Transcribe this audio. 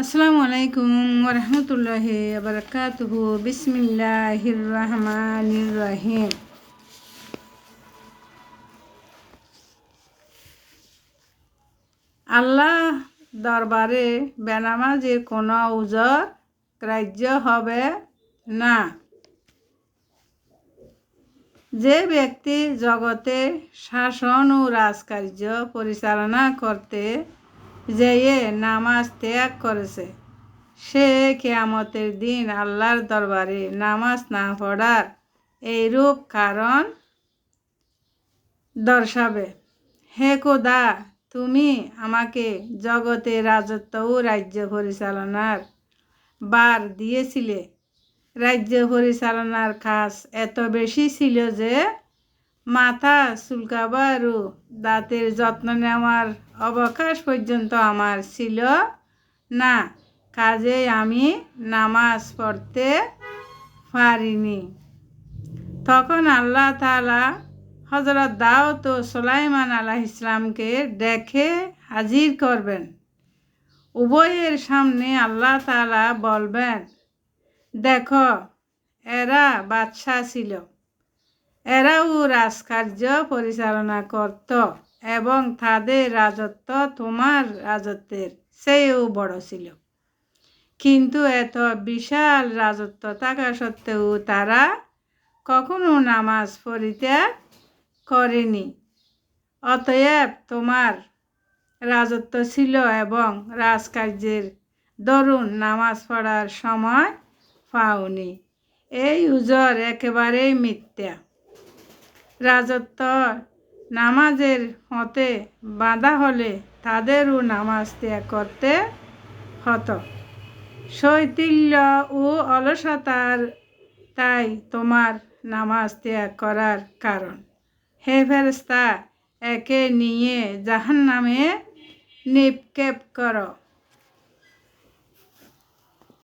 আসসালামু আলাইকুম ওরহমতুল্লাহ বরকাতুহু বিসমিল্লাহির রহমানির রহিম। আল্লাহ দরবারে বেনামাজির কোনো উজর গ্রাহ্য হবে না। যে ব্যক্তি জগতে শাসন ও রাজকার্য পরিচালনা করতে যেয়ে নামাজ ত্যাগ করেছে। সে কেয়ামতের দিন আল্লাহর দরবারে নামাজ না পড়ার এইরূপ কারণ দর্শাবে। হে কোদা তুমি আমাকে জগতে রাজত্ব ও রাজ্য পরিচালনার বার দিয়েছিলে। রাজ্য পরিচালনার কাজ এত বেশি ছিল যে মাথা চুলকাবার ও দাঁতের যত্ন নেওয়ার অবকাশ পর্যন্ত আমার ছিল না। কাজে আমি নামাজ পড়তে পারিনি। তখন আল্লাহ তালা হজরত দাউদ ও সোলাইমান আলাহ ইসলামকে ডেকে হাজির করবেন। উভয়ের সামনে আল্লাহ তালা বলবেন, দেখো, এরা বাদশাহ ছিল। এরাও রাজকার্য পরিচালনা করত। এবং তাদের রাজত্ব তোমার রাজত্বের সেও বড় ছিল। কিন্তু এত বিশাল রাজত্ব থাকা সত্ত্বেও তারা কখনো নামাজ পরিত্যাগ করেনি। অতএব তোমার রাজত্ব ছিল এবং রাজকার্যের দরুন নামাজ পড়ার সময় পাওনি। এই উজর একেবারেই মিথ্যা। রাজত্ব নামাজের মতে বাঁধা হলে তাদেরও নামাজ ত্যাগ করতে হতো। শৈতিল্য ও অলসতার তাই তোমার নামাজ ত্যাগ করার কারণ। হে ফেরস্তা একে নিয়ে জাহান নামে নিক্ষেপ করো।